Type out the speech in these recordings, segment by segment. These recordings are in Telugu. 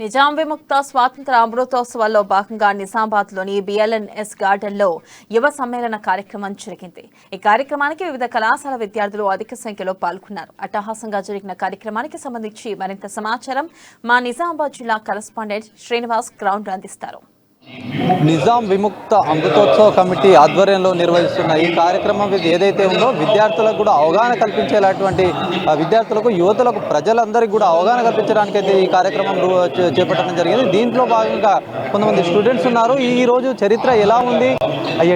నిజాం విముక్త స్వాతంత్ర అమృతోత్సవాల్లో భాగంగా నిజామాబాద్లోని బిఎల్ఎన్ఎస్ గార్డెన్లో యువ సమ్మేళన కార్యక్రమం జరిగింది. ఈ కార్యక్రమానికి వివిధ కళాశాల విద్యార్థులు అధిక సంఖ్యలో పాల్గొన్నారు. అట్టహాసంగా జరిగిన కార్యక్రమానికి సంబంధించి మరింత సమాచారం మా నిజామాబాద్ జిల్లా కరస్పాండెంట్ శ్రీనివాస్ గ్రౌండ్ అందిస్తారు నిజాం విముక్త అమృతోత్సవ కమిటీ ఆధ్వర్యంలో నిర్వహిస్తున్న ఈ కార్యక్రమం ఏదైతే ఉందో విద్యార్థులకు కూడా అవగాహన కల్పించేలాంటి విద్యార్థులకు యువతులకు ప్రజలందరికీ కూడా అవగాహన కల్పించడానికైతే ఈ కార్యక్రమం చేపట్టడం జరిగింది. దీంట్లో భాగంగా కొంతమంది స్టూడెంట్స్ ఉన్నారు. ఈ రోజు చరిత్ర ఎలా ఉంది?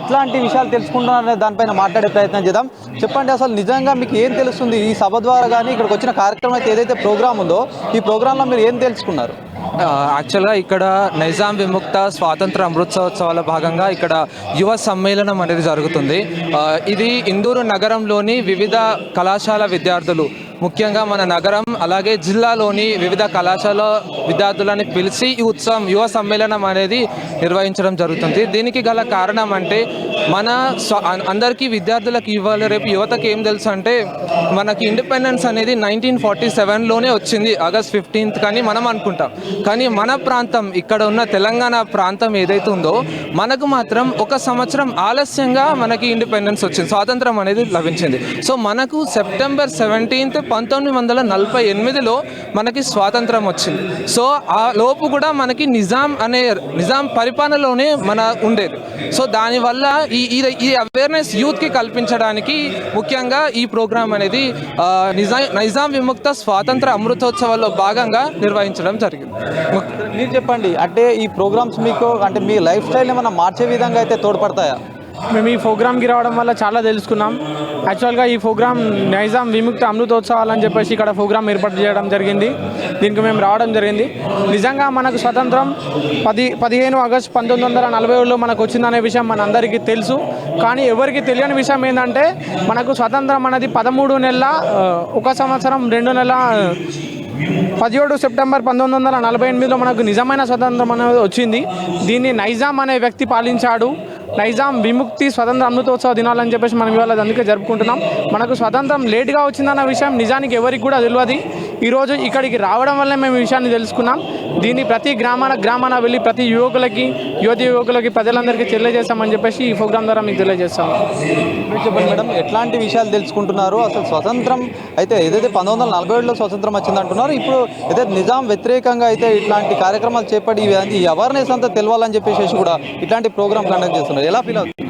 ఎట్లాంటి విషయాలు తెలుసుకుంటున్నారనే దానిపైన మాట్లాడే ప్రయత్నం చేద్దాం. చెప్పండి అసలు నిజంగా మీకు ఏం తెలుస్తుంది? ఈ సభ ద్వారా కానీ ఇక్కడికి వచ్చిన కార్యక్రమం అయితే ఏదైతే ప్రోగ్రామ్ ఉందో ఈ ప్రోగ్రాంలో మీరు ఏం తెలుసుకున్నారు? యాక్చువల్గా ఇక్కడ నైజాం విముక్త స్వాతంత్ర అమృతోత్సవాల భాగంగా ఇక్కడ యువ సమ్మేళనం అనేది జరుగుతుంది. ఇది ఇందూరు నగరంలోని వివిధ కళాశాల విద్యార్థులు ముఖ్యంగా మన నగరం అలాగే జిల్లాలోని వివిధ కళాశాల విద్యార్థులని పిలిచి ఈ ఉత్సవం యువ సమ్మేళనం అనేది నిర్వహించడం జరుగుతుంది. దీనికి గల కారణం అంటే మన అందరికీ విద్యార్థులకు ఇవ్వాలి. రేపు యువతకి ఏం తెలుసు అంటే మనకి ఇండిపెండెన్స్ అనేది నైన్టీన్ ఫార్టీ సెవెన్లోనే వచ్చింది ఆగస్ట్ ఫిఫ్టీన్త్ కానీ మనం అనుకుంటాం. కానీ మన ప్రాంతం ఇక్కడ ఉన్న తెలంగాణ ప్రాంతం ఏదైతే ఉందో మనకు మాత్రం ఒక సంవత్సరం ఆలస్యంగా మనకి ఇండిపెండెన్స్ వచ్చింది స్వాతంత్రం అనేది లభించింది. సో మనకు సెప్టెంబర్ సెవెంటీన్త్ పంతొమ్మిది వందల నలభై ఎనిమిదిలో మనకి స్వాతంత్రం వచ్చింది. సో ఆ లోపు కూడా మనకి నిజాం అనే నిజాం పరిపాలనలోనే మన ఉండేది. సో దానివల్ల ఈ ఈ- ఈ అవేర్నెస్ యూత్కి కల్పించడానికి ముఖ్యంగా ఈ ప్రోగ్రాం అనేది నిజాం నిజాం విముక్త స్వాతంత్ర అమృతోత్సవాల్లో భాగంగా నిర్వహించడం జరిగింది. మీరు చెప్పండి అంటే ఈ ప్రోగ్రామ్స్ మీకు అంటే మీ లైఫ్ స్టైల్ ఏమైనా మార్చే విధంగా అయితే తోడ్పడతాయా? మేము ఈ ప్రోగ్రామ్కి రావడం వల్ల చాలా తెలుసుకున్నాం. యాక్చువల్గా ఈ ప్రోగ్రామ్ నైజాం విముక్త అమృతోత్సవాలు అని చెప్పేసి ఇక్కడ ప్రోగ్రామ్ ఏర్పాటు చేయడం జరిగింది. దీనికి మేము రావడం జరిగింది. నిజంగా మనకు స్వతంత్రం పది పదిహేను ఆగస్టు పంతొమ్మిది వందల నలభై ఏడులో మనకు వచ్చిందనే విషయం మనందరికీ తెలుసు. కానీ ఎవరికి తెలియని విషయం ఏంటంటే మనకు స్వతంత్రం అనేది పదమూడు నెలల ఒక సంవత్సరం రెండు నెలల పదిహేడు సెప్టెంబర్ పంతొమ్మిది వందల నలభై ఎనిమిదిలో మనకు నిజమైన స్వతంత్రం అనేది వచ్చింది. దీన్ని నైజాం అనే వ్యక్తి పాలించాడు. నైజాం విముక్తి స్వతంత్ర అమృతోత్సవ దినాలని చెప్పేసి మనం ఇవాళ అందుకే జరుపుకుంటున్నాం. మనకు స్వతంత్రం లేట్గా వచ్చిందన్న విషయం నిజానికి ఎవరికి కూడా తెలియదు. ఈరోజు ఇక్కడికి రావడం వల్ల మేము ఈ విషయాన్ని తెలుసుకున్నాం. దీన్ని ప్రతి గ్రామాన గ్రామాన వెళ్ళి ప్రతి యువకులకి యువతి యువకులకి ప్రజలందరికీ తెలియజేస్తామని చెప్పేసి ఈ ప్రోగ్రాం ద్వారా మీకు తెలియజేస్తాం చెప్పండి మేడం ఎట్లాంటి విషయాలు తెలుసుకుంటున్నారు? అసలు స్వతంత్రం అయితే ఏదైతే పంతొమ్మిది వందల నలభై ఏడులో స్వతంత్రం వచ్చింది అంటున్నారు ఇప్పుడు ఏదైతే నిజాం వ్యతిరేకంగా అయితే ఇట్లాంటి కార్యక్రమాలు చేపట్టి ఇవి- ఈ అవేర్నెస్ అంతా తెలవాలని చెప్పేసి కూడా ఇట్లాంటి ప్రోగ్రామ్ కండక్ట్ చేస్తున్నారు. ఎలా ఫీల్ అవుతుంది?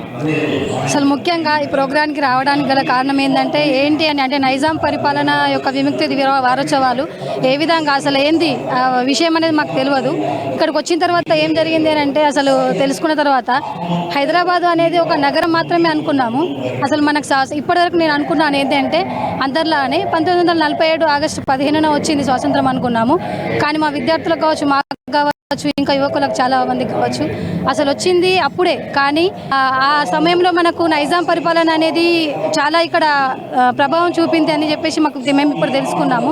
అసలు ముఖ్యంగా ఈ ప్రోగ్రాంకి రావడానికి గల కారణం ఏంటంటే ఏంటి అని అంటే నైజాం పరిపాలన యొక్క విముక్తి వారోత్సవాలు ఏ విధంగా అసలు ఏంది విషయం అనేది మాకు తెలియదు ఇక్కడికి వచ్చిన తర్వాత ఏం జరిగింది అని అంటే అసలు తెలుసుకున్న తర్వాత హైదరాబాద్ అనేది ఒక నగరం మాత్రమే అనుకున్నాము. అసలు మనకు సా- ఇప్పటివరకు నేను అనుకున్నాను ఏంటంటే అందరిలానే పంతొమ్మిది వందల నలభై ఏడు ఆగస్టు పదిహేనున వచ్చింది స్వాతంత్రం అనుకున్నాము. కానీ మా విద్యార్థులకు కావచ్చు మా కావచ్చు ఇంకా యువకులకు చాలా మంది కావచ్చు. అసలు వచ్చింది అప్పుడే కానీ ఆ సమయంలో మనకు నైజాం పరిపాలన అనేది చాలా ఇక్కడ ప్రభావం చూపింది అని చెప్పేసి మాకు మేము ఇప్పుడు తెలుసుకున్నాము.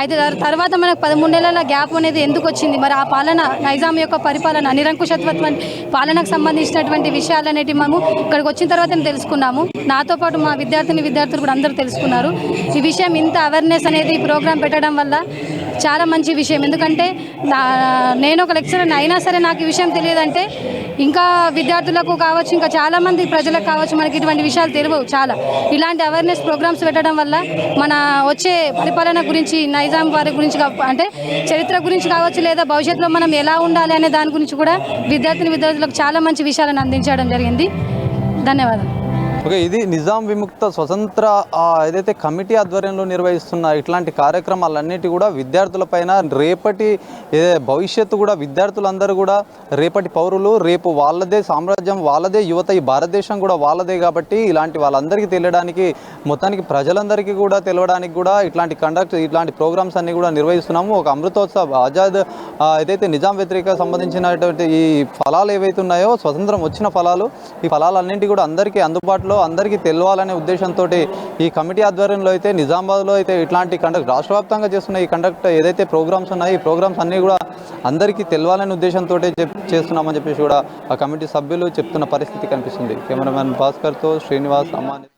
అయితే తర్వాత మనకు పదమూడు నెలల గ్యాప్ అనేది ఎందుకు వచ్చింది? మరి ఆ పాలన నైజాం యొక్క పరిపాలన నిరంకుశత్వం పాలనకు సంబంధించినటువంటి విషయాలు అనేటివి మనము ఇక్కడికి వచ్చిన తర్వాత తెలుసుకున్నాము. నాతో పాటు మా విద్యార్థిని విద్యార్థులు కూడా అందరూ తెలుసుకున్నారు. ఈ విషయం ఇంత అవేర్నెస్ అనేది ఈ ప్రోగ్రాం పెట్టడం వల్ల చాలా మంచి విషయం. ఎందుకంటే నా నేను ఒక లెక్చరర్ అయినా సరే నాకు ఈ విషయం తెలియదంటే ఇంకా విద్యార్థులకు కావచ్చు ఇంకా చాలామంది ప్రజలకు కావచ్చు మనకి ఇటువంటి విషయాలు తెలియవు చాలా. ఇలాంటి అవేర్నెస్ ప్రోగ్రామ్స్ పెట్టడం వల్ల మన వచ్చే పరిపాలన గురించి నైజాం వారి గురించి కా- అంటే చరిత్ర గురించి కావచ్చు లేదా భవిష్యత్తులో మనం ఎలా ఉండాలి అనే దాని గురించి కూడా విద్యార్థిని విద్యార్థులకు చాలా మంచి విషయాలను అందించడం జరిగింది. ధన్యవాదాలు. ఓకే ఇది నిజాం విముక్త స్వతంత్ర ఏదైతే కమిటీ ఆధ్వర్యంలో నిర్వహిస్తున్న ఇట్లాంటి కార్యక్రమాలన్నిటి కూడా విద్యార్థులపైన రేపటి భవిష్యత్తు కూడా విద్యార్థులందరూ కూడా రేపటి పౌరులు రేపు వాళ్ళదే సామ్రాజ్యం వాళ్ళదే యువత ఈ భారతదేశం కూడా వాళ్ళదే కాబట్టి ఇలాంటి వాళ్ళందరికీ తెలియడానికి మొత్తానికి ప్రజలందరికీ కూడా తెలియడానికి కూడా ఇట్లాంటి కండక్ట్ ఇట్లాంటి ప్రోగ్రామ్స్ అన్ని కూడా నిర్వహిస్తున్నాము. ఒక అమృతోత్సవ్ ఆజాద్ ఏదైతే నిజాం వ్యతిరేక సంబంధించినటువంటి ఈ ఫలాలు ఏవైతే ఉన్నాయో స్వతంత్రం వచ్చిన ఫలాలు ఈ ఫలాలన్నింటి కూడా అందరికీ అందుబాటులో అందరికీ తెలియాలనే ఉద్దేశంతో ఈ కమిటీ ఆధ్వర్యంలో అయితే నిజామాబాద్లో అయితే ఇట్లాంటి కండక్ట్ రాష్ట్ర వ్యాప్తంగా చేస్తున్న ఈ కండక్ట్ ఏదైతే ప్రోగ్రామ్స్ ఉన్నాయో ఈ ప్రోగ్రామ్స్ అన్నీ కూడా అందరికీ తెలియాలనే ఉద్దేశంతో చేస్తున్నామని చెప్పేసి కూడా ఆ కమిటీ సభ్యులు చెప్తున్న పరిస్థితి కనిపిస్తుంది. కెమెరామెన్ భాస్కర్తో శ్రీనివాస్ అమ్మాని